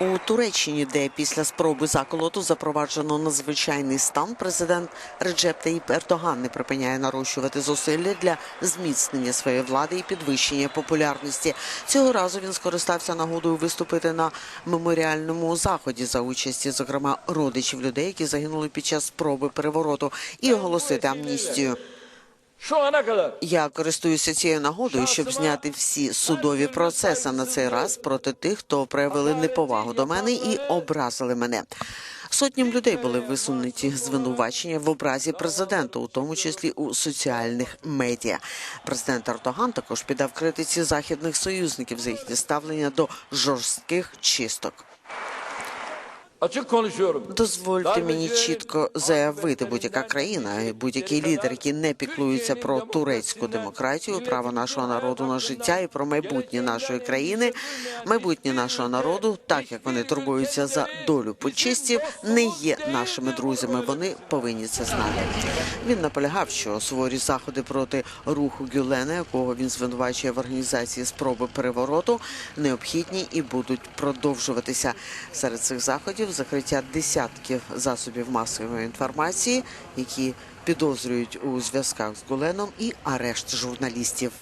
У Туреччині, де після спроби заколоту запроваджено надзвичайний стан, президент Реджеп Таїп Ердоган не припиняє нарощувати зусилля для зміцнення своєї влади і підвищення популярності. Цього разу він скористався нагодою виступити на меморіальному заході за участі, зокрема, родичів людей, які загинули під час спроби перевороту, і оголосити амністію. Я користуюся цією нагодою, щоб зняти всі судові процеси на цей раз проти тих, хто проявили неповагу до мене і образили мене. Сотням людей були висунуті звинувачення в образі президента, у тому числі у соціальних медіа. Президент Ердоган також піддав критиці західних союзників за їхнє ставлення до жорстких чисток. Дозвольте мені чітко заявити, будь-яка країна, і будь-який лідер, який не піклується про турецьку демократію, право нашого народу на життя і про майбутнє нашої країни, майбутнє нашого народу, так як вони турбуються за долю почистів, не є нашими друзями. Вони повинні це знати. Він наполягав, що суворі заходи проти руху Гюлена, якого він звинувачує в організації спроби перевороту, необхідні і будуть продовжуватися. Серед цих заходів закриття десятків засобів масової інформації, які підозрюють у зв'язках з Гуленом, і арешт журналістів.